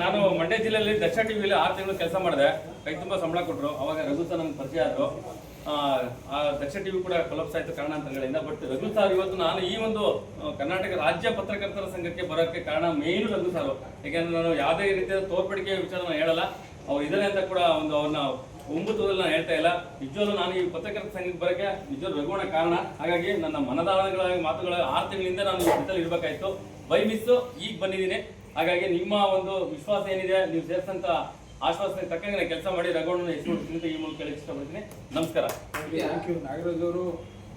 ನಾನು ಮಂಡ್ಯ ಜಿಲ್ಲೆಯಲ್ಲಿ ದಕ್ಷಿಣ ಟಿವಿಯಲ್ಲಿ ಆರು ತಿಂಗಳು ಕೆಲಸ ಮಾಡಿದೆ. ಕೈ ತುಂಬ ಸಂಬಳ ಕೊಟ್ಟರು ಅವಾಗ ರಘು ಸರ್ ನಮ್ಗೆ ಪರಿಚಯ ಆದರು. ಆ ದಕ್ಷಿಣ ಟಿವಿ ಕೂಡ ಕೊಲಪ್ಸ್ ಆಯಿತು ಕಾರಣಾಂತರಗಳಿಂದ ಬಟ್ ರಘು ಸರ್ ಇವತ್ತು ನಾನು ಈ ಒಂದು ಕರ್ನಾಟಕ ರಾಜ್ಯ ಪತ್ರಕರ್ತರ ಸಂಘಕ್ಕೆ ಬರೋಕ್ಕೆ ಕಾರಣ ಮೇನ್ ರಘು ಸಾರು. ಯಾಕೆಂದ್ರೆ ನಾನು ಯಾವುದೇ ರೀತಿಯ ತೋರ್ಪಡಿಕೆ ವಿಚಾರ ನಾನು ಹೇಳಲ್ಲ. ಅವ್ರು ಇದ್ದಾರೆ ಅಂತ ಕೂಡ ಒಂದು ಅವ್ರನ್ನ ಒಂಬತ್ತುದಲ್ಲಿ ನಾನು ಹೇಳ್ತಾ ಇಲ್ಲ. ನಿಜವಾಗ್ಲೂ ನಾನು ಈ ಪತ್ರಕರ್ತರ ಸಂಘಕ್ಕೆ ಬರೋಕ್ಕೆ ನಿಜವಾಗ್ಲೂ ರಘುವಣ ಕಾರಣ. ಹಾಗಾಗಿ ನನ್ನ ಮನದಾಳಗಳ ಮಾತುಗಳ ಆರು ತಿಂಗಳಿಂದ ನಾನು ಇರಬೇಕಾಯ್ತು ಬೈ ಮಿಸ್ಸು ಈಗ ಬಂದಿದ್ದೀನಿ. ಹಾಗಾಗಿ ನಿಮ್ಮ ಒಂದು ವಿಶ್ವಾಸ ಏನಿದೆ ನೀವು ಸೇರಿಸಂತ ಆಶ್ವಾಸನೆ ತಕ್ಕಂಗೆ ನಾನು ಕೆಲಸ ಮಾಡಿ ರಘುವಣ್ಣನ ಹೆಸರು ಈ ಮೂಲಕ ಹೇಳಕ್ಕೆ ಇಷ್ಟಪಡ್ತೀನಿ. ನಮಸ್ಕಾರ. ಥ್ಯಾಂಕ್ ಯು ನಾಗರಾಜ್ ಅವರು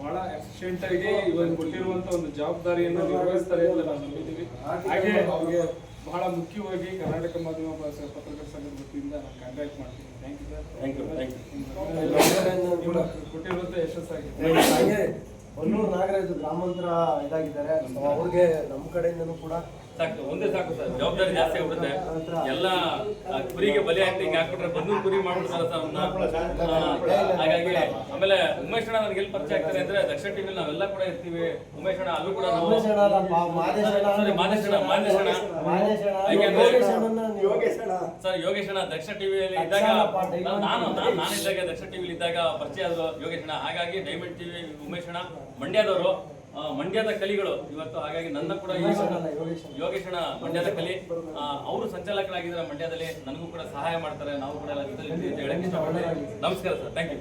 ಬಹಳ ಎಫಿಷಿಯಂಟ್ ಆಗಿ ಇವನ್ ಕೊಟ್ಟಿರುವಂತ ಒಂದು ಜವಾಬ್ದಾರಿಯನ್ನು ನಿರ್ವಹಿಸ್ತಾರೆ ಅಂತ ನಾವು ನಂಬಿದ್ದೀವಿ. ಹಾಗೆ ಅವ್ರಿಗೆ ಬಹಳ ಮುಖ್ಯವಾಗಿ ಕರ್ನಾಟಕ ಮಾಧ್ಯಮ ಪತ್ರಕರ್ತರ ಸಂಘದ ವತಿಯಿಂದ ನಾನು ಕಾಂಟ್ಯಾಕ್ಟ್ ಮಾಡ್ತೀನಿ. Thank you sir thank you thank you ಕೊಟ್ಟಿರುವಂತ ಯಶಸ್ಸಾಗಿದೆ. ಹಾಗೆ ಹೊನ್ನೂರು ನಾಗರಾಜ್ ಗ್ರಾಮಾಂತರ ಇದಾಗಿದ್ದಾರೆ. ಅವ್ರಿಗೆ ನಮ್ಮ ಕಡೆಯಿಂದನೂ ಕೂಡ ಸಾಕು ಒಂದೇ ಸಾಕು ಸರ್. ಜವಾಬ್ದಾರಿ ಜಾಸ್ತಿ ಆಗ್ಬಿಡುತ್ತೆ. ಎಲ್ಲ ಕುರಿಗೆ ಬಲಿ ಹಾಕಿ ಹಿಂಗೆ ಹಾಕ್ಬಿಟ್ರೆ ಬಂದು ಕುರಿ ಮಾಡ್ಬಿಡ್ತಾರೆ ಸರ್ ಅವ್ನ ಹಾಗಾಗಿ ಆಮೇಲೆ ಉಮೇಶ್ ಅಣ್ಣ ನನಗೆ ಎಲ್ಲಿ ಪರಿಚಯ ಆಗ್ತಾರೆ ಅಂದ್ರೆ ದಕ್ಷಿಣ ಟಿವಿಲಿ ನಾವೆಲ್ಲ ಕೂಡ ಇರ್ತೀವಿ. ಉಮೇಶ್ ಅಣ್ಣ ಅಲ್ಲೂ ಕೂಡ ನಾವು ಉಮೇಶ್ ಅಣ್ಣ, ನಮ್ಮ ಮಾದೇಶ್ ಅಣ್ಣ, Sorry, ಮಾದೇಶ್ ಅಣ್ಣ, ಮಾದೇಶ್ ಅಣ್ಣ. ಮಾದೇಶ್ ಅಣ್ಣ, ಯಾಕೆಂದ್ರೆ- ಯೋಗೇಶ್ ಅಣ್ಣನ ನೀವು- ಸರ್ ಯೋಗೇಶಣ್ಣ ದಕ್ಷ ಟಿವಿಯಲ್ಲಿ ಇದ್ದಾಗ ನಾನು ನಾನು TV. ನಾನು ಇದ್ದಾಗ ದಕ್ಷಿಣ ಟಿವಿಲಿ ಇದ್ದಾಗ ಪರಿಚಯ ಆದ್ರು ಯೋಗೇಶ್ ಅಣ್ಣ ಹಾಗಾಗಿ ಡೈಮಂಡ್ ಟಿವಿ ಉಮೇಶ್ ಅಣ್ಣ ಮಂಡ್ಯದವರು ಮಂಡ್ಯದ ಕಲಿಗಳು. ಇವತ್ತು ಹಾಗಾಗಿ ನನ್ನ ಕೂಡ ಯೋಗೇಶಣ್ಣ. ಮಂಡ್ಯದ ಕಲಿ. ಅವರು ಸಂಚಾಲಕರಾಗಿದ್ದಾರೆ ಮಂಡ್ಯದಲ್ಲಿ. ನನಗೂ ಕೂಡ ಸಹಾಯ ಮಾಡ್ತಾರೆ. ನಾವು ಕೂಡ ಎಲ್ಲ ಜೊತೆ ನಮಸ್ಕಾರ ಸರ್. Thank you